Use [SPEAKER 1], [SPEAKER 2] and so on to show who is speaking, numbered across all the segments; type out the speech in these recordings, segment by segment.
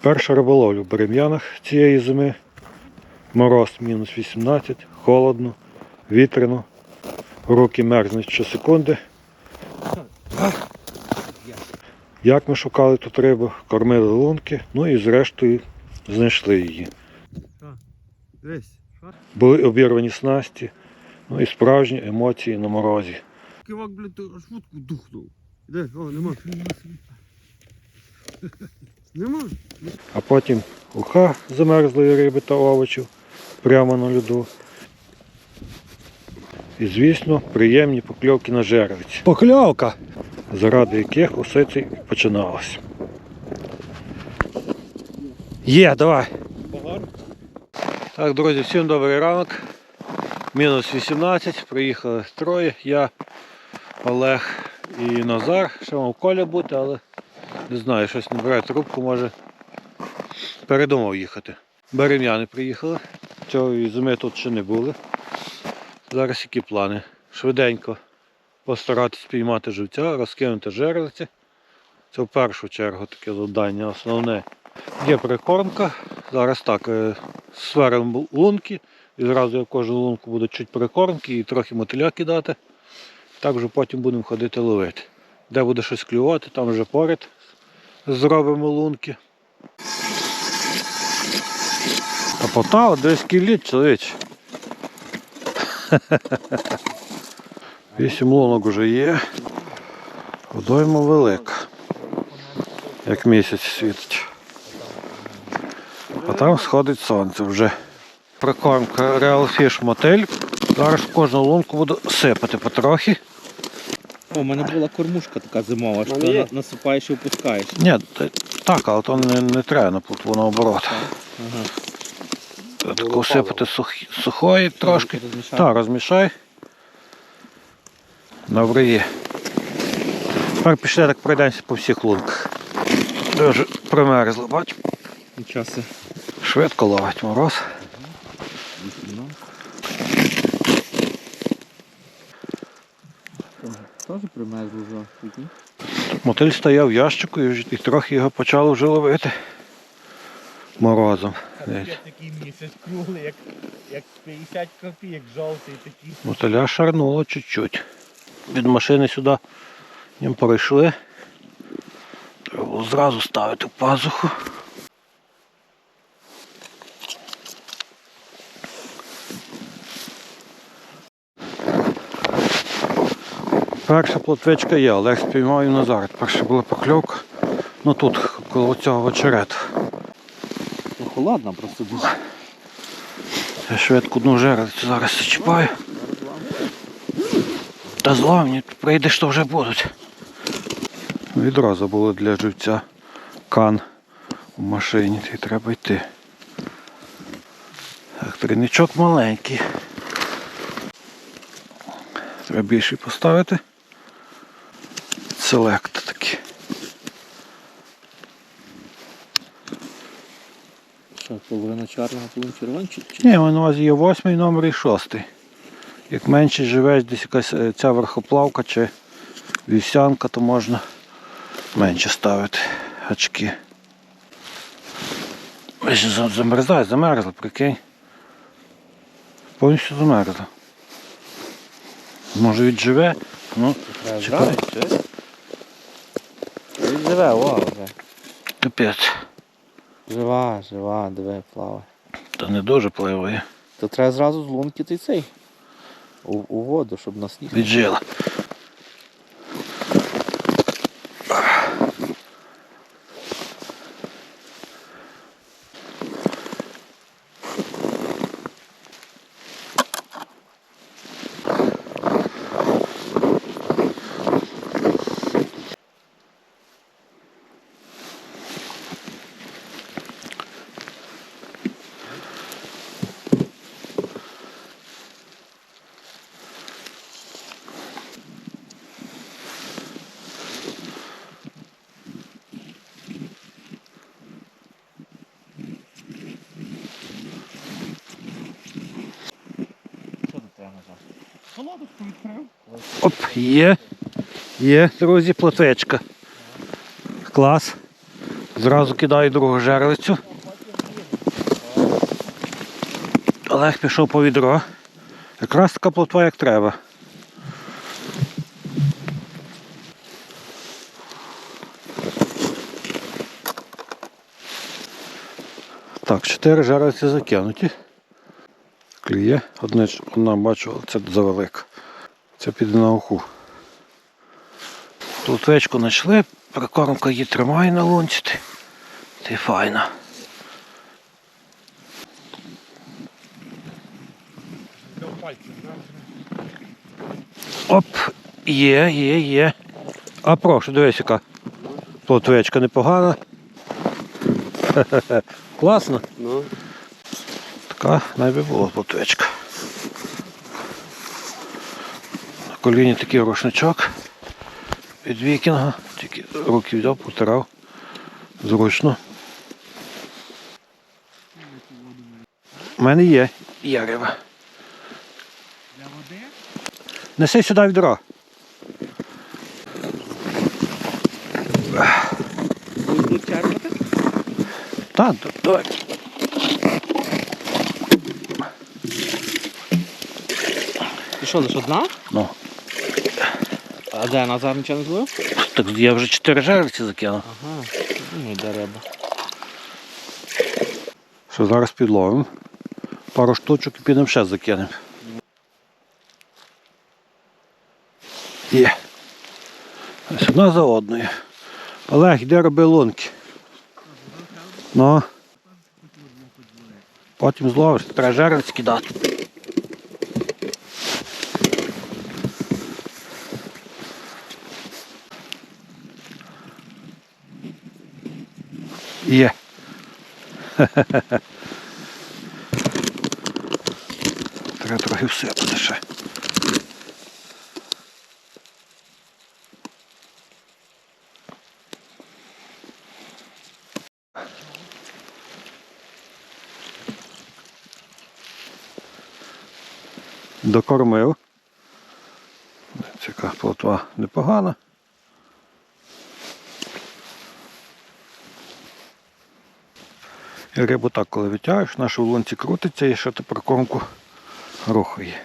[SPEAKER 1] Перша риболовля в Берем'янах цієї зими. Мороз мінус 18, холодно, вітряно. Руки мерзнуть щосекунди. Як ми шукали тут рибу, кормили лунки, ну і зрештою знайшли її. Були обірвані снасті, ну і справжні емоції на морозі.
[SPEAKER 2] Кивак, блядь, аж духнув. Де? О, нема. Нема.
[SPEAKER 1] А потім уха замерзлої риби та овочів прямо на льоду. І, звісно, приємні покльовки на жервиці. Покльовка! Заради яких усе це і починалось. Є, давай. Так, друзі, всім добрий ранок. Мінус 18, приїхали троє. Я, Олег і Назар. Ще мав Коля бути, але не знаю, щось не бере трубку, може передумав їхати. Берем'яни приїхали. Цієї зими тут ще не були. Зараз які плани? Швиденько постаратись піймати живця, розкинути жерлиці. Це в першу чергу таке завдання основне. Є прикормка. Зараз так, е, сверимо лунки. І зразу я в кожну лунку буду чуть прикормки і трохи мотиля кидати. Так вже потім будемо ходити ловити. Де буде щось клювати, там вже поряд зробимо лунки. А потав десь кіліт, чоловіч. Вісім лунок вже є. Водойма велика. Як місяць світить. А там сходить сонце вже. Прикормка Real Fish Motel. Зараз кожну лунку буду сипати потрохи.
[SPEAKER 3] О, у мене була кормушка така зимова, що ти
[SPEAKER 2] є?
[SPEAKER 3] насипаєш і опускаєш.
[SPEAKER 1] Ні, так, але то не, не треба напутку наоборот.
[SPEAKER 3] Ага.
[SPEAKER 1] Таку сипати сух, сухої трошки.
[SPEAKER 3] Розмішати.
[SPEAKER 1] Так, розмішай. Добре є. Тепер пішли так пройдемося по всіх лунках. Дуже примерзло, бач. Швидко ловить мороз.
[SPEAKER 3] Ну. Теж примерзло вже.
[SPEAKER 1] Мотиль стояв в ящику і, і трохи його почало вже ловити морозом. Дивіться.
[SPEAKER 4] такий місяць круглий, як, як 50 копійок жовтий такий.
[SPEAKER 1] Мотиля шарнуло чуть-чуть. Від машини сюди їм пройшли. Треба було зразу ставити в пазуху. Перша плотвичка є, Олег спіймав і Назар. Перша була покльовка. Ну тут, коло цього очерету.
[SPEAKER 3] Ну, холодно просто дуже.
[SPEAKER 1] Я швидко одну жеребцю зараз зачіпаю. Та зловні, прийдеш, то вже будуть. Відразу було для живця кан у машині, і треба йти. Так, триничок маленький. Треба більший поставити. Селект такий.
[SPEAKER 3] Що, половина чорного, половина чи...
[SPEAKER 1] Ні, у нас є восьмий номер і шостий. Як менше живеш, десь якась е, ця верхоплавка чи вівсянка, то можна менше ставити очки. Замерзає, замерзла, прикинь. Повністю замерзла. Може відживе? Ну, Чекай.
[SPEAKER 3] Живе, о, вже.
[SPEAKER 1] капець.
[SPEAKER 3] Жива, жива, диви, плаває.
[SPEAKER 1] Та не дуже пливає.
[SPEAKER 3] То треба зразу з лунки цей. У, у воду, щоб на сніг.
[SPEAKER 1] Віджила. Оп, є. Є, друзі, плотвичка. Клас. Зразу кидаю другу жерлицю. Олег пішов по відро. Якраз така плотва, як треба. Так, чотири жерлиці закинуті. Кліє. Одне, одна бачу, це завелика. Це піде на уху. Плотвечку знайшли, прикормка її тримає на лунці. Ти файна. Оп, є, є, є. А прошу, дивись, яка плотвечка непогана. Класно.
[SPEAKER 2] Ну.
[SPEAKER 1] Така найби була плотвечка. На коліні такий рушничок від вікінга. Тільки руки взяв, потирав. Зручно. У мене є. Риба.
[SPEAKER 4] Для води?
[SPEAKER 1] Неси сюди відро.
[SPEAKER 4] Будуть черпати?
[SPEAKER 1] Так, давай.
[SPEAKER 4] Що, лише одна?
[SPEAKER 1] Ну,
[SPEAKER 4] А де Назар нічого не злив?
[SPEAKER 1] так я вже чотири жерлиці закинув.
[SPEAKER 4] Ага. Ну, де риба.
[SPEAKER 1] Що зараз підловимо. Пару штучок і підемо ще закинемо. Є. Ось одна за одною. Олег, йди роби лунки. Ну. Потім зловиш, треба жерлиць кидати. Є. Треба трохи всипати ще. Докормив. Ця плотва непогана. Рибу так, коли витягаєш, наша в лунці крутиться і ще ти прикормку рухає.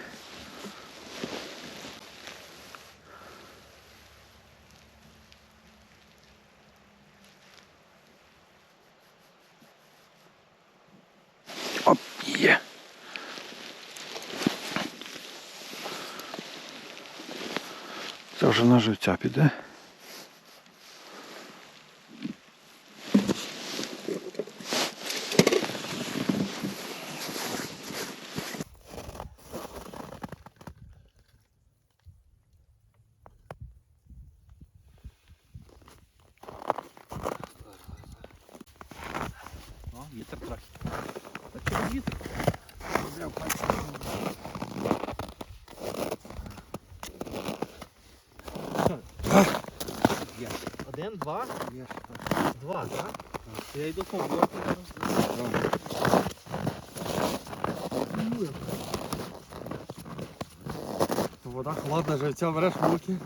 [SPEAKER 1] Оп. Це вже на живця піде.
[SPEAKER 4] О, вітер трохи. Та чого вітер? Є. Один, два? Два, так? Блоку зараз.
[SPEAKER 2] Вода холодна, живця береш в руки.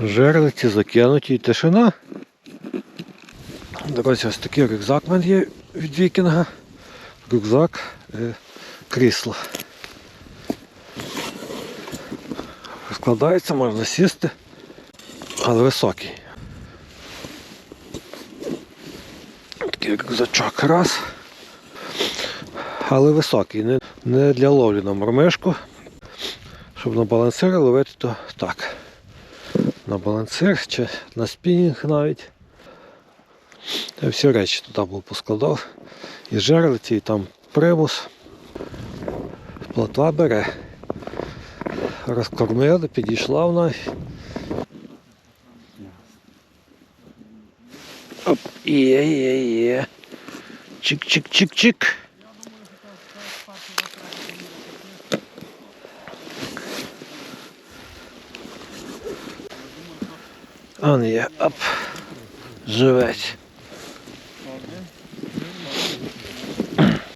[SPEAKER 1] Жерлиці закинуті і тишина. Друзі, ось такий рюкзак в мене є від вікінга. Рюкзак е, крісло. Складається, можна сісти, але високий. Такий рюкзачок раз. Але високий, не, не для ловлі на мормишку. Щоб на балансири ловити, то так на балансир чи на спінінг навіть. Я всі речі туди був поскладав. І жерлиці, і там привоз. Плотва бере. Розкормили, підійшла вона. Оп, є, є, є. Чик-чик-чик-чик. Он є, оп. Живець.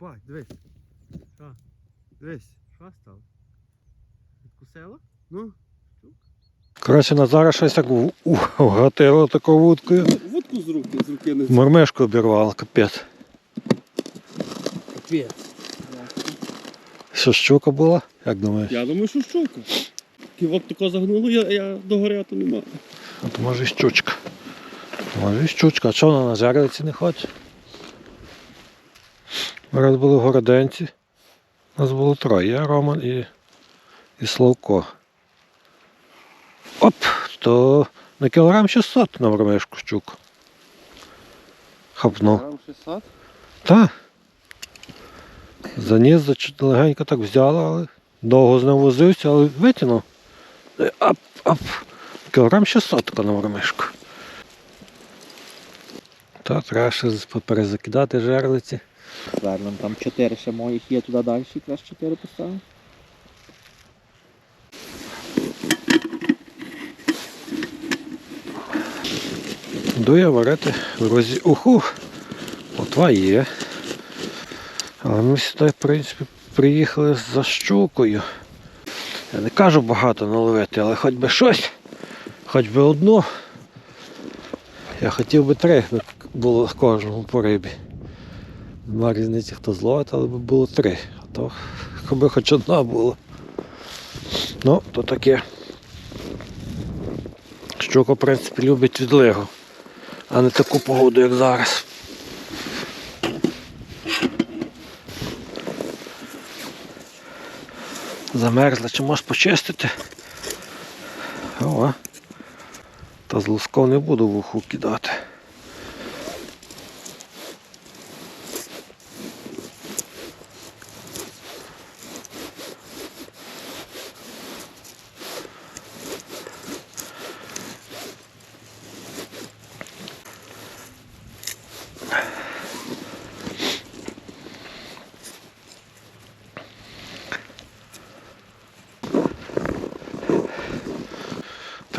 [SPEAKER 2] Бать, дивись. Що? Дивись.
[SPEAKER 4] Що стало? Відкусило?
[SPEAKER 2] Ну,
[SPEAKER 1] Коротше, Назара щось так вгатило такою вудкою.
[SPEAKER 2] Водку з руки, з руки не
[SPEAKER 1] Мормишку обірвало, капець.
[SPEAKER 2] Капець.
[SPEAKER 1] Що щука була? Як думаєш?
[SPEAKER 2] Я думаю, що щука. Ківок тако загнуло, я, я догори, а то нема.
[SPEAKER 1] От може і щучка. Може і щучка. А чого вона на жерлиці не хоче? Ми раз були в Городенці. Нас було троє. Я, Роман і, і Славко. Оп! То на кілограм 600 на вормишку щуку. Хапнув.
[SPEAKER 3] Грам 600?
[SPEAKER 1] Та. Заніс, легенько так взяла, але довго з ним возився, але витягнув. Ап, ап. Кілограм 600 така на вормишку. Та треба ще перезакидати жерлиці.
[SPEAKER 3] Вернем, там 4 ще моїх є туди далі, якраз 4 поставимо.
[SPEAKER 1] Йду я варити в розі уху. Отва є. Але ми сюди, в принципі, приїхали за щукою. Я не кажу багато наловити, але хоч би щось, хоч би одну. Я хотів би три, було кожному по рибі. Нема різниці, хто зловить, але би було три. А то би хоч одна була. Ну, то таке. Щука, в принципі, любить відлигу а не таку погоду, як зараз. Замерзла, чи можеш почистити? О, та з лусков не буду в уху кидати.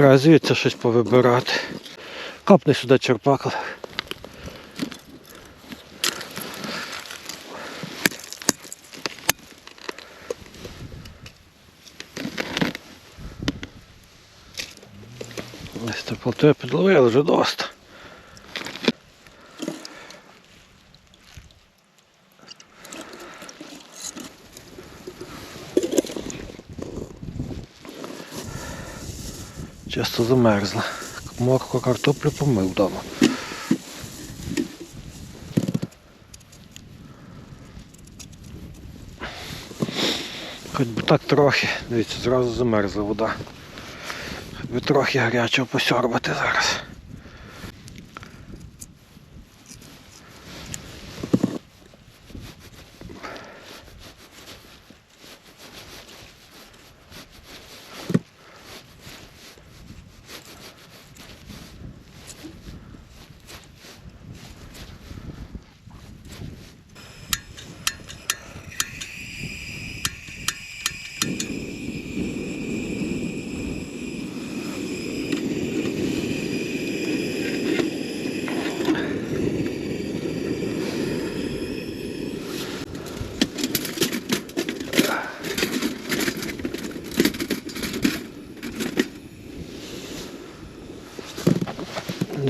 [SPEAKER 1] Звідси щось повибирати. Копни сюди черпакл. Ось це полтора підловили вже доста. Часто замерзла. Морку картоплю помив вдома. Хоч би так трохи, дивіться, зразу замерзла вода. Хоч би трохи гарячого посьорбати зараз.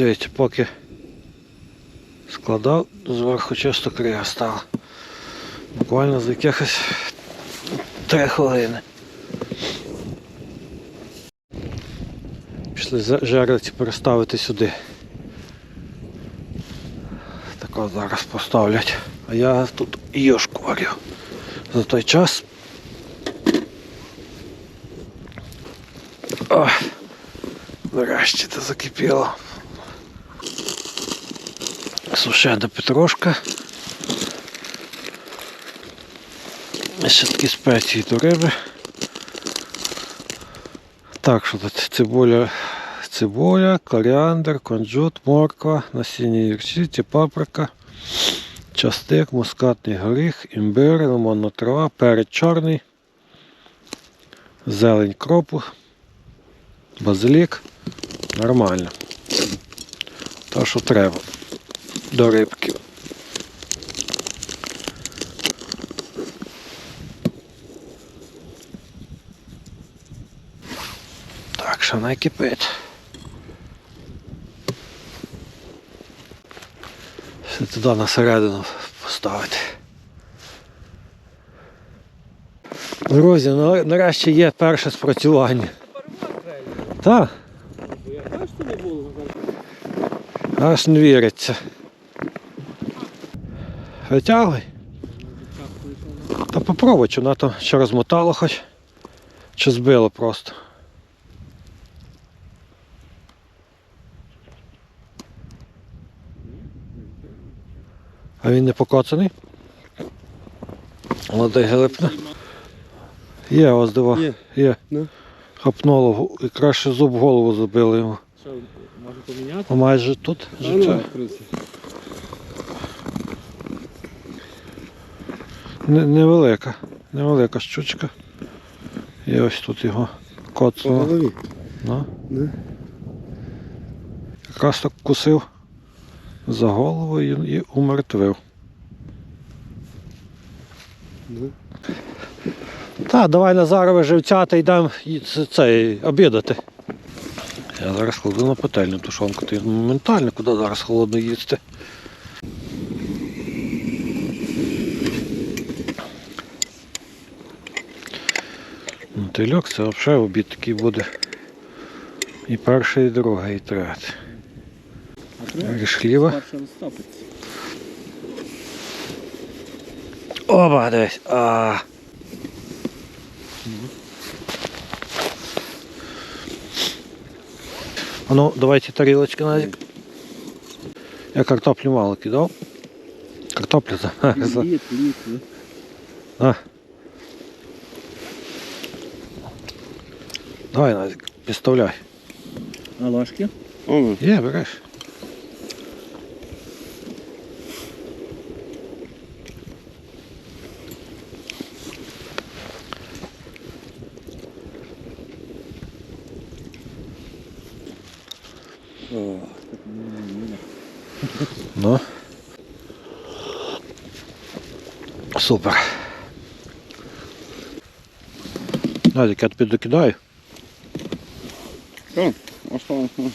[SPEAKER 1] Дивіться, поки складав, зверху чисто крига стала. Буквально за якихось три хвилини. Пішли жерлиці переставити сюди. Тако зараз поставлять. А я тут варю. За той час. О, нарешті це закипіло. Сушена петрушка. Ще такі спеції до риби. Так, що тут цибуля, цибуля, коріандр, кунжут, морква, насіння гірчиці, паприка, частик, мускатний горіх, імбир, лимонна трава, перець чорний, зелень кропу, базилік. Нормально. То, що треба до рибки. Так, ще вона кипить. Ще туди на середину поставити. Друзі, на- нарешті є перше спрацювання. Так,
[SPEAKER 2] що не
[SPEAKER 1] аж не віриться. Витягуй. Та попробуй, чи вона там чи розмотало хоч, чи збило просто. А він не покоцаний? Молодий глипне. Є, ось диво.
[SPEAKER 2] Є.
[SPEAKER 1] Є.
[SPEAKER 2] Ну.
[SPEAKER 1] Хапнуло і краще зуб в голову забили йому.
[SPEAKER 2] Що, може поміняти?
[SPEAKER 1] А майже тут
[SPEAKER 2] А
[SPEAKER 1] життя.
[SPEAKER 2] ну, крути.
[SPEAKER 1] Не- Невелика. Невелика щучка. І ось тут його
[SPEAKER 2] По
[SPEAKER 1] коцнуло.
[SPEAKER 2] голові.
[SPEAKER 1] Ну.
[SPEAKER 2] Ну.
[SPEAKER 1] Якраз так кусив за голову і, і умертвив.
[SPEAKER 2] Ну.
[SPEAKER 1] Так, давай Назарове живця та йдемо цей, обідати. Я зараз кладу на пательню тушонку, ти моментально куди зараз холодно їсти. Ну, Тильок це взагалі обід такий буде. І перший, і другий, і третій.
[SPEAKER 2] А треба
[SPEAKER 1] Рішхліва.
[SPEAKER 2] перше розтопиться.
[SPEAKER 1] Оба, десь. А. А ну, давайте тарілочки Назик. Я картоплю мало кидав. Картоплю за. за-
[SPEAKER 2] Літ, літ, літ.
[SPEAKER 1] А. Давай, Назик, підставляй.
[SPEAKER 2] А ложки? О,
[SPEAKER 1] Є, береш.
[SPEAKER 2] О,
[SPEAKER 1] Ну. Супер. Назик, я тобі докидаю.
[SPEAKER 2] А? Ну,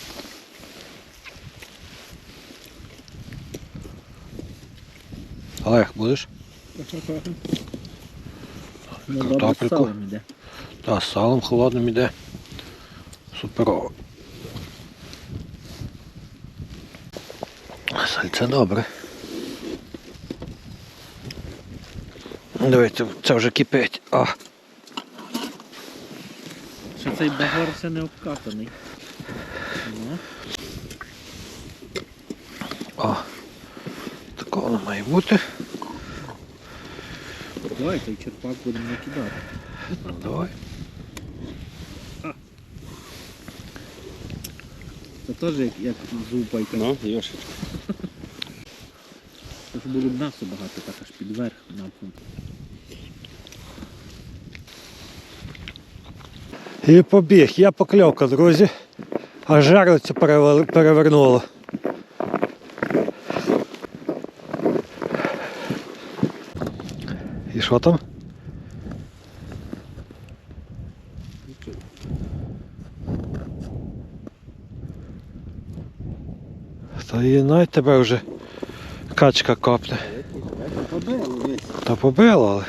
[SPEAKER 1] Олег, будеш?
[SPEAKER 2] Ну,
[SPEAKER 1] Картопельку.
[SPEAKER 2] добре, з салом.
[SPEAKER 1] Та, з салом холодним іде. Суперово. Сальце добре. Дивіться, це вже кипить. А,
[SPEAKER 4] Що цей багор ще не обкатаний. Ну,
[SPEAKER 1] о. Такого має бути.
[SPEAKER 4] давай той черпак будемо накидати.
[SPEAKER 1] Ну, давай.
[SPEAKER 4] Це теж як, як зубайка.
[SPEAKER 2] Ну, Йошечка.
[SPEAKER 4] Тож було б багато, так аж під верх напрямку.
[SPEAKER 1] І побіг. Я покльовка, друзі. А жерлицю перевели- перевернуло. І що там? Та і навіть тебе вже качка копне. Та побила, але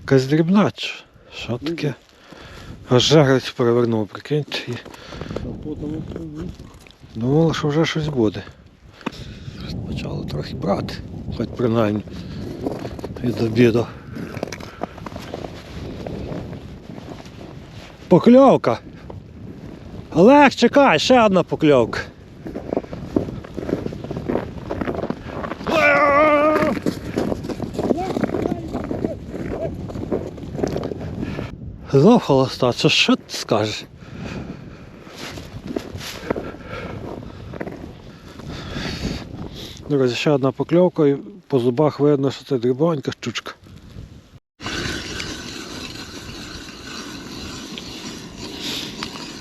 [SPEAKER 1] якась дрібна. Що таке? Аж жарець перевернув, прикиньте. І думали, що вже щось буде. Почало трохи брати, хоч принаймні від обіду. Покльовка. Олег, чекай, ще одна покльовка. Знов холоста, це що ти скажеш? Друзі, ще одна покльовка і по зубах видно, що це дрібонька щучка.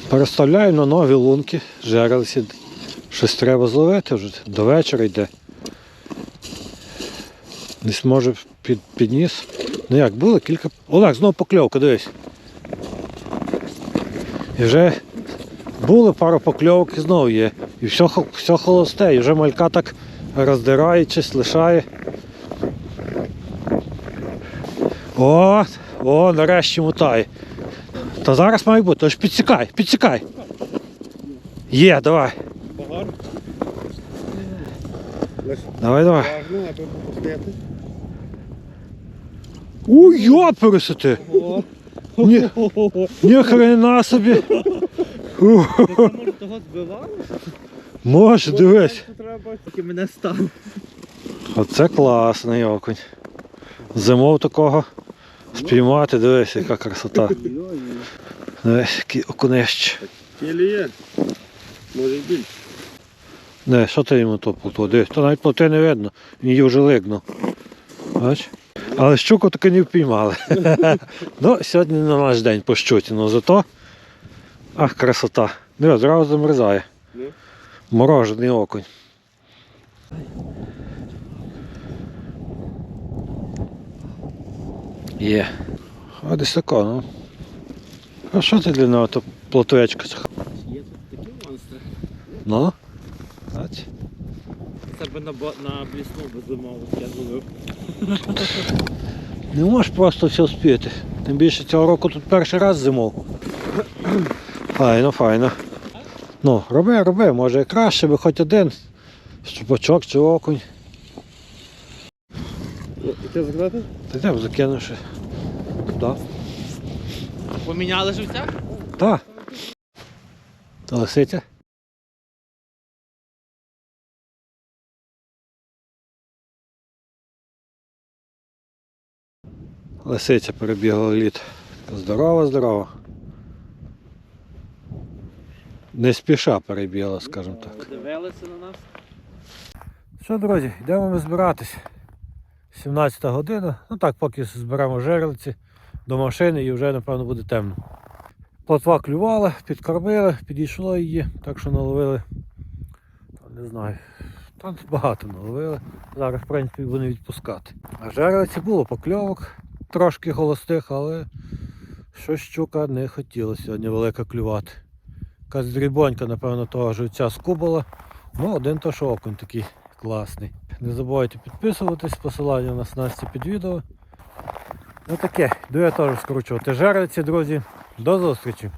[SPEAKER 1] Переставляю на нові лунки, жерелися. Щось треба зловити вже. До вечора йде. Десь може під, підніс. Ну як, було кілька. Олег, знову покльовка, дивись. І вже Були пару покльовок і знову є. І все, все холосте, і вже малька так роздираючись, лишає. О, о, нарешті мутає. Та зараз має бути, тож підсікай, підсікай. Є, давай. Давай, давай. Ой, йо, пересити. Ні, ні хрена собі.
[SPEAKER 4] Може того збивали?
[SPEAKER 1] Може, дивись.
[SPEAKER 4] Мене став.
[SPEAKER 1] Оце класний окунь. Зимов такого спіймати, дивись, яка красота. Дивись, який окунищ.
[SPEAKER 2] Тілі є. Може й більше.
[SPEAKER 1] Не, що ти йому то плотво? Дивись, то навіть плоти не видно, її вже лигнув. Бач? Але щуку таки не впіймали. ну, сьогодні не наш день по щуці, ну зато. Ах, красота. Диви, зразу замерзає.
[SPEAKER 2] Ну.
[SPEAKER 1] Морожений окунь. Є. А десь тако, ну. А що це для нього то плотвечка?
[SPEAKER 4] Є тут такі монстри.
[SPEAKER 1] Ну?
[SPEAKER 4] Це би на, блісну би зимову я зловив.
[SPEAKER 1] Не можеш просто все спіти. Тим більше цього року тут перший раз зимов. Файно, файно. Ну, роби, роби, може краще би хоч один. Щупачок чи окунь.
[SPEAKER 2] І ти закрити?
[SPEAKER 1] Ти там закинувши. Туди.
[SPEAKER 4] Поміняли живця?
[SPEAKER 1] Так. Та лисиця. Лисиця перебігла лід. Здорова, здорова. Не спіша перебігла, скажімо так.
[SPEAKER 4] Дивилися на нас.
[SPEAKER 1] Що, друзі, йдемо ми збиратись. 17 година. Ну так, поки зберемо жерлиці до машини і вже, напевно, буде темно. Плотва клювала, підкормили, підійшло її, так що наловили. Не знаю. Там багато наловили. Зараз, в принципі, вони відпускати. А жерлиці було покльовок, трошки холостих, але щось щука не хотіла сьогодні велика клювати. Якась дрібонька, напевно, того живця скубала. Ну, один то що окунь такий класний. Не забувайте підписуватись, посилання на снасті під відео. Ну таке, йду я теж скручувати жерлиці, друзі. До зустрічі!